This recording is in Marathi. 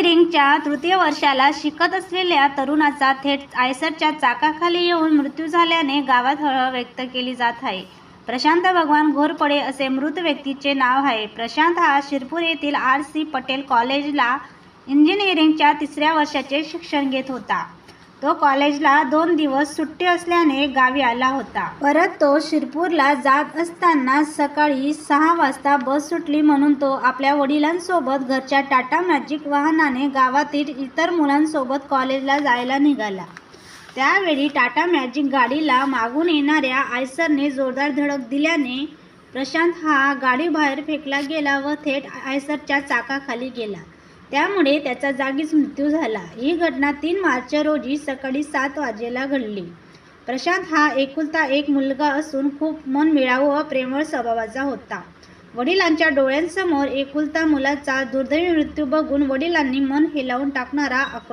इंजिनिअरिंगच्या तृतीय वर्षाला शिकत असलेल्या तरुणाचा थेट आयसरच्या चाकाखाली येऊन मृत्यू झाल्याने गावात हळहळ व्यक्त केली जात आहे. प्रशांत भगवान घोरपडे असे मृत व्यक्तीचे नाव आहे. प्रशांत हा शिरपूर येथील आर सी पटेल कॉलेजला इंजिनिअरिंगच्या तिसऱ्या वर्षाचे शिक्षण घेत होता. तो कॉलेजला दोन दिवस सुट्टी असल्याने गावी आला होता. परत तो शिरपूरला जात असताना सकाळी सहा वाजता बस सुटली म्हणून तो आपल्या वडिलांसोबत घरच्या टाटा मॅजिक वाहनाने गावातील इतर मुलांसोबत कॉलेजला जायला निघाला. त्यावेळी टाटा मॅजिक गाडीला मागून येणाऱ्या आयसरने जोरदार धडक दिल्याने प्रशांत हा गाडीबाहेर फेकला गेला व थेट आयसरच्या चाकाखाली गेला. त्यामुळे त्याचा जागीच मृत्यू झाला. ही घटना तीन मार्च रोजी सकाळी सात वाजेला घडली. प्रशांत हा एकुलता एक मुलगा असून खूप मन मिळावू व प्रेमळ स्वभावाचा होता. वडिलांच्या डोळ्यांसमोर एकुलता मुलाचा दुर्दैवी मृत्यू बघून वडिलांनी मन हेलावून टाकणारा आक्रोश